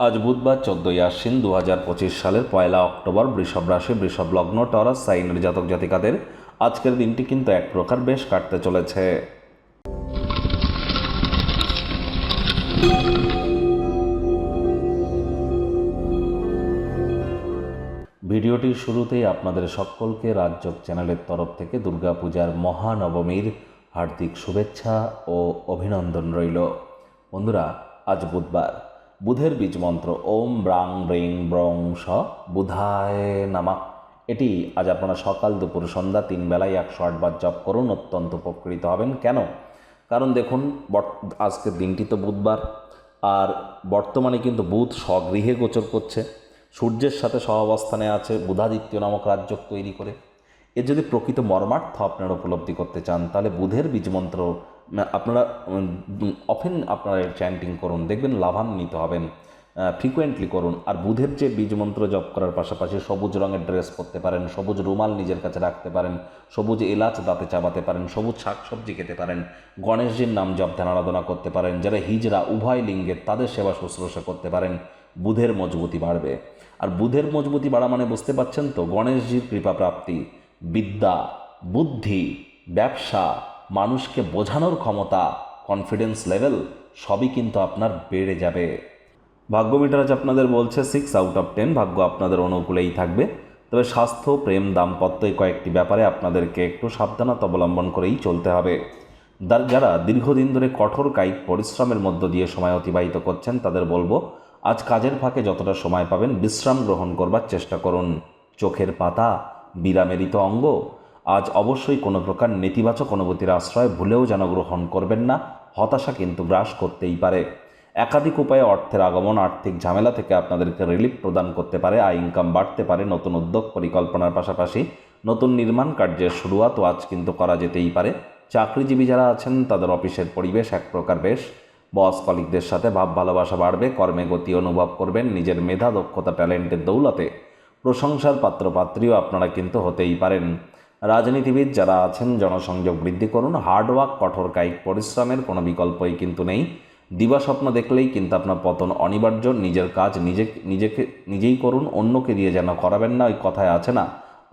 আজ বুধবার চোদ্দই আশ্বিন দু হাজার পঁচিশ সালের পয়লা অক্টোবর বৃষভ রাশি, বৃষভ লগ্ন, টরাস সাইনের জাতক জাতিকাদের আজকের দিনটি কিন্তু এক প্রকার বেশ কাটতে চলেছে। ভিডিওটির শুরুতেই আপনাদের সকলকে রাজ্যক চ্যানেলের তরফ থেকে দুর্গাপূজার মহানবমীর হার্দিক শুভেচ্ছা ও অভিনন্দন রইল। বন্ধুরা, আজ বুধবার। বুধের বীজ মন্ত্র ওম ব্রাং ব্রিং ব্রং স বুধায় নামা। এটি আজ আপনারা সকাল দুপুর সন্ধ্যা তিন বেলায় একশো আটবার জপ করুন, অত্যন্ত উপকৃত হবেন। কেন? কারণ দেখুন আজকের দিনটি তো বুধবার, আর বর্তমানে কিন্তু বুধ স্বগৃহে গোচর করছে। সূর্যের সাথে সহাবস্থানে আছে বুধাদিত্য নামক রাজ্য তৈরি করে। এর যদি প্রকৃত মর্মার্থ আপনারা উপলব্ধি করতে চান, তাহলে বুধের বীজমন্ত্র আপনারা অফেন আপনারা চ্যান্টিং করুন, দেখবেন লাভান্বিত হবেন ফ্রিকোয়েন্টলি করুন। আর বুধের যে বীজমন্ত্র জপ করার পাশাপাশি সবুজ রঙের ড্রেস পরতে পারেন, সবুজ রুমাল নিজের কাছে রাখতে পারেন, সবুজ এলাচ দাঁতে চাবাতে পারেন, সবুজ শাকসবজি খেতে পারেন, গণেশজির নাম জপ ধ্যান আরাধনা করতে পারেন, যারা হিজরা উভয় লিঙ্গের তাদের সেবা শুশ্রূষা করতে পারেন, বুধের মজবুতি বাড়বে। আর বুধের মজবুতি বাড়া মানে বুঝতে পারছেন তো, গণেশজির কৃপা প্রাপ্তি, বিদ্যা, বুদ্ধি, ব্যবসা মানুষকে বোঝানোর ক্ষমতা কনফিডেন্স লেভেল সবই কিন্তু আপনার বেড়ে যাবে। ভাগ্য মিটার আজ আপনাদের বলছে সিক্স আউট অফ টেন ভাগ্য আপনাদের অনুকূলেই থাকবে। তবে স্বাস্থ্য, প্রেম, দাম্পত্য এই কয়েকটি ব্যাপারে আপনাদেরকে একটু সাবধানতা অবলম্বন করেই চলতে হবে। যারা দীর্ঘদিন ধরে কঠোর কায়িক পরিশ্রমের মধ্য দিয়ে সময় অতিবাহিত করছেন, তাদের বলব, আজ কাজের ফাঁকে যতটা সময় পাবেন, বিশ্রাম গ্রহণ করবার চেষ্টা করুন। চোখের পাতা, বিরামেরিত অঙ্গ আজ অবশ্যই কোনো প্রকার নেতিবাচক অনুভূতির আশ্রয় ভুলেও যেন গ্রহণ করবেন না, হতাশা কিন্তু গ্রাস করতেই পারে। একাধিক উপায়ে অর্থের আগমন, আর্থিক ঝামেলা থেকে আপনাদেরকে রিলিফ প্রদান করতে পারে, আয় ইনকাম বাড়তে পারে, নতুন উদ্যোগ পরিকল্পনার পাশাপাশি নতুন নির্মাণ কার্যের শুরুয়াতও আজ কিন্তু করা যেতেই পারে। চাকরিজীবী যারা আছেন, তাদের অফিসের পরিবেশ এক প্রকার বেশ। বস কলিকদের সাথে ভাব ভালোবাসা বাড়বে, কর্মে গতি অনুভব করবেন, নিজের মেধা, দক্ষতা, ট্যালেন্টের দৌলতে। প্রশংসার পাত্রপাত্রীও আপনারা কিন্তু হতেই পারেন। রাজনীতিবিদ যারা আছেন, জনসংযোগ বৃদ্ধি করুন হার্ডওয়ার্ক কঠোর কায়িক পরিশ্রমের কোনো বিকল্পই কিন্তু নেই। দিবাস্বপ্ন দেখলেই কিন্তু আপনার পতন অনিবার্য, নিজের কাজ নিজে নিজেকে নিজেই করুন, অন্যকে দিয়ে যেন করাবেন না, ওই কথায় আছে না,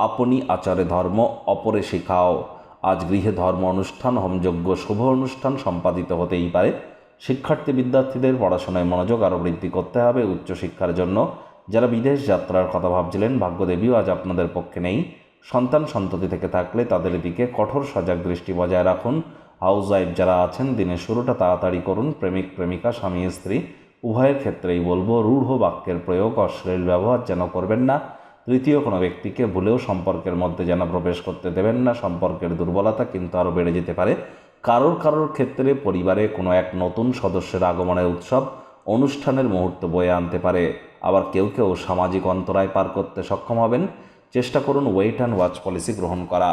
আপনি আচারে ধর্ম, অপরে শিখাও। আজ গৃহে ধর্ম অনুষ্ঠান হোমযজ্ঞ শুভ অনুষ্ঠান সম্পাদিত হতেই পারে। শিক্ষার্থী বিদ্যার্থীদের পড়াশোনায় মনোযোগ আরও বৃদ্ধি করতে হবে উচ্চশিক্ষার জন্য। যারা বিদেশ যাত্রার কথা ভাবছিলেন, ভাগ্যদেবীও আজ আপনাদের পক্ষে নেই। সন্তান সন্ততি থেকে থাকলে তাদের দিকে কঠোর সজাগ দৃষ্টি বজায় রাখুন। হাউস ওয়াইফ যারা আছেন, দিনের শুরুটা তাড়াতাড়ি করুন। প্রেমিক, প্রেমিকা, স্বামী, স্ত্রী, উভয়ের ক্ষেত্রেই বলব, রূঢ় বাক্যের প্রয়োগ, অশ্লীল ব্যবহার যেন করবেন না। তৃতীয় কোনো ব্যক্তিকে ভুলেও সম্পর্কের মধ্যে যেন প্রবেশ করতে দেবেন না। সম্পর্কের দুর্বলতা কিন্তু আরও বেড়ে যেতে পারে। কারোর কারোর ক্ষেত্রে পরিবারে কোনো এক নতুন সদস্যের আগমনের উৎসব অনুষ্ঠানের মুহূর্ত বয়ে আনতে পারে। আবার কেউ কেউ সামাজিক অন্তরায় পার করতে সক্ষম হবেন। চেষ্টা করুন ওয়েট অ্যান্ড ওয়াচ পলিসি গ্রহণ করা।